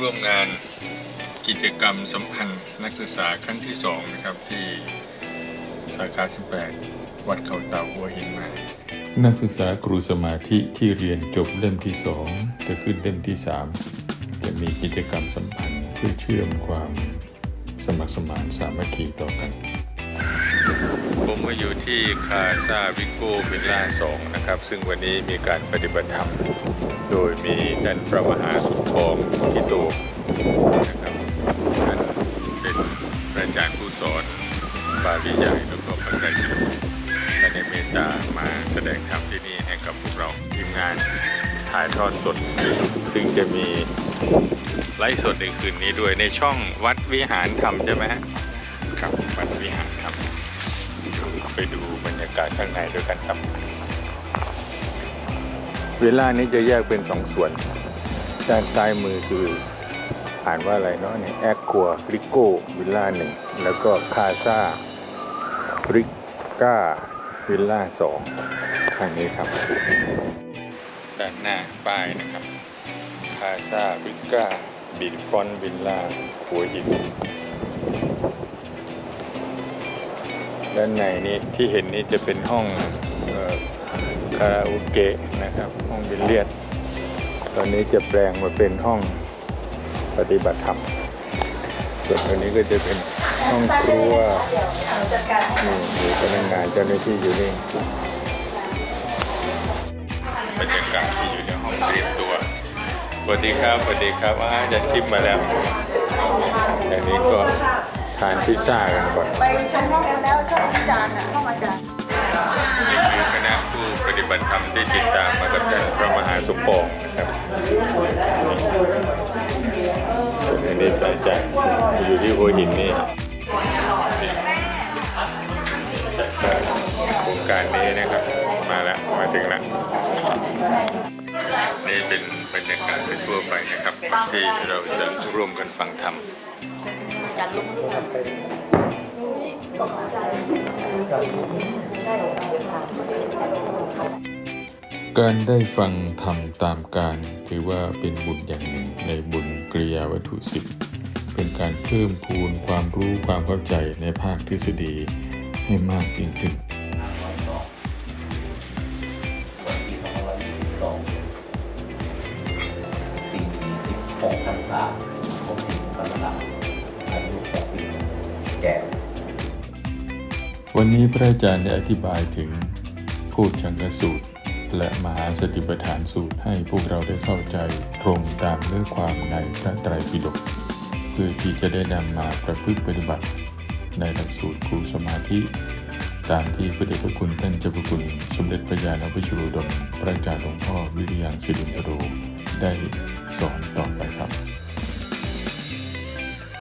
ร่วมงานกิจกรรมสัมพันธ์นักศึกษาครั้งที่สองนะครับที่สาขา 18 วัดเขาเต่าหัวหินมา นักศึกษาครูสมาธิที่เรียนจบเล่มที่สองจะขึ้นเล่มที่สามจะมีกิจกรรมสัมพันธ์เพื่อเชื่อมความสมัครสมานสามัคคีต่อกัน ผมมาอยู่ที่คาซาวิโกวิลล่า2นะครับ ซึ่งวันนี้มีการปฏิบัติธรรม โดยมีท่านพระมหาสุปองกิโตนะครับท่านเป็นพระอาจารย์ผู้สอนบาลีใหญ่แล้วก็พระไตรปิฎกท่านได้เมตตามาแสดงธรรมที่นี่ให้กับพวกเราทีมงานถ่ายทอดสด ซึ่งจะมีไลฟ์สดในคืนนี้ด้วยในช่องวัดวิหารธรรมใช่ไหมฮะ ไปดูบรรยากาศข้างในด้วยกันครับเวลานี้จะแยกเป็นสองส่วน ด้านซ้ายมือคืออ่านว่าอะไรเนาะเนี่ยแอคคัวบริโกวิลล่าหนึ่งแล้วก็คาซาบริก้าวิลล่าสองทางนี้ครับ ด้านหน้าป้ายนะครับคาซาบริก้าบีฟอนวิลล่าหัวหิน ด้านในนี้ที่เห็นนี้จะเป็นห้องคาราโอเกะนะครับ ห้องบิลเลียด ตอนนี้จะแปลงมาเป็นห้องปฏิบัติธรรม ส่วนตรงนี้ก็จะเป็นห้องครัวนี่มีพนักงานเจ้าหน้าที่อยู่นี่บรรยากาศที่อยู่ในห้องเตรียมตัวสวัสดีครับสวัสดีครับอาจะทิมมาแล้วอันนี้ก็ ทานพิซซ่ากันก่อนไปชมห้องกันแล้วชอบอาจารย์อะห้องอาจารย์นี่คือคณะผู้ปฏิบัติธรรมที่ติดตามมากับท่านพระมหาสมปองนะครับอันนี้ไปจากอยู่ที่หัวหินนี่จากโครงการนี้นะครับ มาแล้วมาถึงแล้วนี่เป็นบรรยากาศทั่วไปนะครับ ที่เราจะร่วมกันฟังธรรม การได้ฟังธรรมตามการถือว่าเป็นบุญอย่างหนึ่งในบุญกริยาวัตถุสิบเป็นการเพิ่มพูนความรู้ความเข้าใจในภาคทฤษฎีให้มากยิ่งขึ้นสี่สิบหกพรรษา ก่ วันนี้พระอาจารย์ได้อธิบายถึงพูดชังกสูตร และมหาสติปัฏฐานสูตรให้พวกเราได้เข้าใจตรงตามเนื้อความในพระไตรปิฎกเพื่อที่จะได้นำมาประพฤติปฏิบัติ ในหลักสูตรครูสมาธิ ตามที่พระเดชพระคุณท่านเจ้าพระคุณ สมเด็จพระญาณวิชุรดมพระอาจารย์หลวงพ่อวิริยังสิรินทโรได้สอนต่อไป